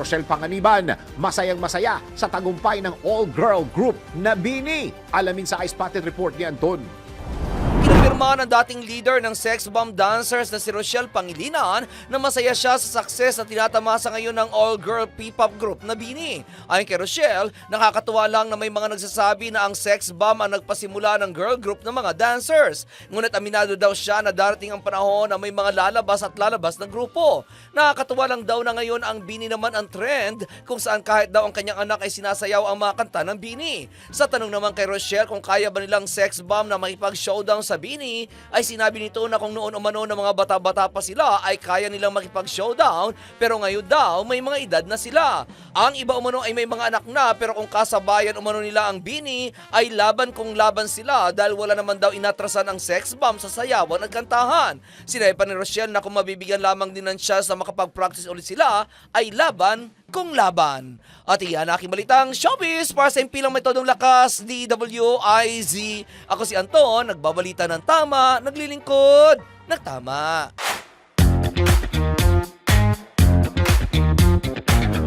Rochelle Panganiban, masayang masaya sa tagumpay ng all-girl group na Bini. Alamin sa Ice Spotted Report ni Anton. Kinumpirma ng dating leader ng sex bomb dancers na si Rochelle Pangilinan na masaya siya sa success na tinatamasa ngayon ng all-girl P-pop group na Bini. Ayon kay Rochelle, nakakatuwa lang na may mga nagsasabi na ang sex bomb ang nagpasimula ng girl group ng mga dancers. Ngunit aminado daw siya na darating ang panahon na may mga lalabas at lalabas na grupo. Nakakatuwa lang daw na ngayon ang Bini naman ang trend kung saan kahit daw ang kanyang anak ay sinasayaw ang mga kanta ng Bini. Sa tanong naman kay Rochelle kung kaya ba nilang sex bomb na makipag-showdown sa Bini, ay sinabi nito na kung noon umano ng mga bata-bata pa sila ay kaya nilang makipag-showdown pero ngayon daw may mga edad na sila. Ang iba umano ay may mga anak na pero kung kasabayan umano nila ang Bini ay laban kung laban sila dahil wala naman daw inatrasan ang sex bomb sa sayawan at kantahan. Sinabi pa ni Rochelle na kung mabibigyan lamang din ng chance na makapag-practice ulit sila ay laban kong laban. At iyan ang aking balitang showbiz para sa impilang metodong lakas, DWIZ. Ako si Anton, nagbabalita ng tama, naglilingkod, nagtama.